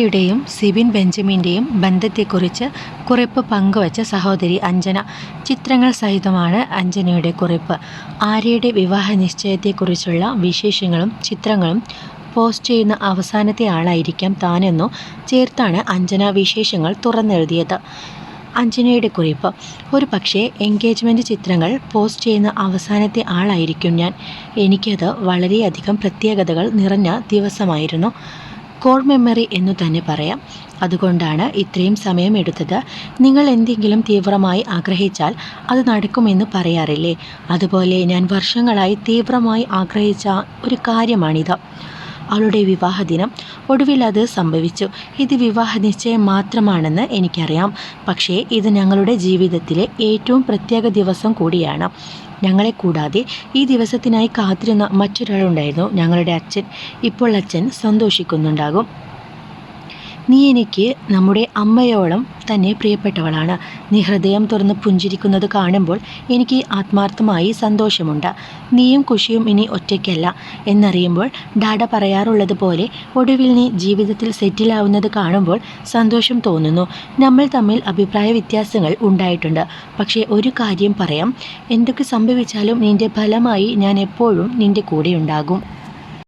യുടെയും സിബിൻ ബെഞ്ചമിന്റെയും ബന്ധത്തെക്കുറിച്ച് കുറിപ്പ് പങ്കുവച്ച സഹോദരി അഞ്ജന. ചിത്രങ്ങൾ സഹിതമാണ് അഞ്ജനയുടെ കുറിപ്പ്. ആര്യയുടെ വിവാഹ നിശ്ചയത്തെക്കുറിച്ചുള്ള വിശേഷങ്ങളും ചിത്രങ്ങളും പോസ്റ്റ് ചെയ്യുന്ന അവസാനത്തെ ആളായിരിക്കാം താനെന്നോ ചേർത്താണ് അഞ്ജന വിശേഷങ്ങൾ തുറന്നെഴുതിയത്. അഞ്ജനയുടെ കുറിപ്പ്. ഒരു പക്ഷേ എൻഗേജ്മെന്റ് ചിത്രങ്ങൾ പോസ്റ്റ് ചെയ്യുന്ന അവസാനത്തെ ആളായിരിക്കും ഞാൻ. എനിക്കത് വളരെയധികം പ്രത്യേകതകൾ നിറഞ്ഞ ദിവസമായിരുന്നു. കോർ മെമ്മറി എന്നു തന്നെ പറയാം. അതുകൊണ്ടാണ് ഇത്രയും സമയം എടുത്തത്. നിങ്ങൾ എന്തെങ്കിലും തീവ്രമായി ആഗ്രഹിച്ചാൽ അത് നടക്കുമെന്ന് പറയാറില്ലേ? അതുപോലെ ഞാൻ വർഷങ്ങളായി തീവ്രമായി ആഗ്രഹിച്ച ഒരു കാര്യമാണിത്. അവളുടെ വിവാഹദിനം ഒടുവിൽ അത് സംഭവിച്ചു. ഇത് വിവാഹ നിശ്ചയം മാത്രമാണെന്ന് എനിക്കറിയാം. പക്ഷേ ഇത് ഞങ്ങളുടെ ജീവിതത്തിലെ ഏറ്റവും പ്രത്യേക ദിവസം കൂടിയാണ്. ഞങ്ങളെ കൂടാതെ ഈ ദിവസത്തിനായി കാത്തിരുന്ന മറ്റൊരാളുണ്ടായിരുന്നു. ഞങ്ങളുടെ അച്ഛൻ ഇപ്പോൾ അച്ഛൻ സന്തോഷിക്കുന്നുണ്ടാകും. നീ എനിക്ക് നമ്മുടെ അമ്മയോളം തന്നെ പ്രിയപ്പെട്ടവളാണ്. നീ ഹൃദയം തുറന്ന് പുഞ്ചിരിക്കുന്നത് കാണുമ്പോൾ എനിക്ക് ആത്മാർത്ഥമായി സന്തോഷമുണ്ട്. നീയും കുഷിയും ഇനി ഒറ്റയ്ക്കല്ല എന്നറിയുമ്പോൾ ഡാഡ പറയാറുള്ളത് പോലെ ഒടുവിൽ നീ ജീവിതത്തിൽ സെറ്റിലാവുന്നത് കാണുമ്പോൾ സന്തോഷം തോന്നുന്നു. നമ്മൾ തമ്മിൽ അഭിപ്രായ വ്യത്യാസങ്ങൾ ഉണ്ടായിട്ടുണ്ട്. പക്ഷേ ഒരു കാര്യം പറയാം. എന്തൊക്കെ സംഭവിച്ചാലും നിന്റെ ഫലമായി ഞാൻ എപ്പോഴും നിന്റെ കൂടെ ഉണ്ടാകും.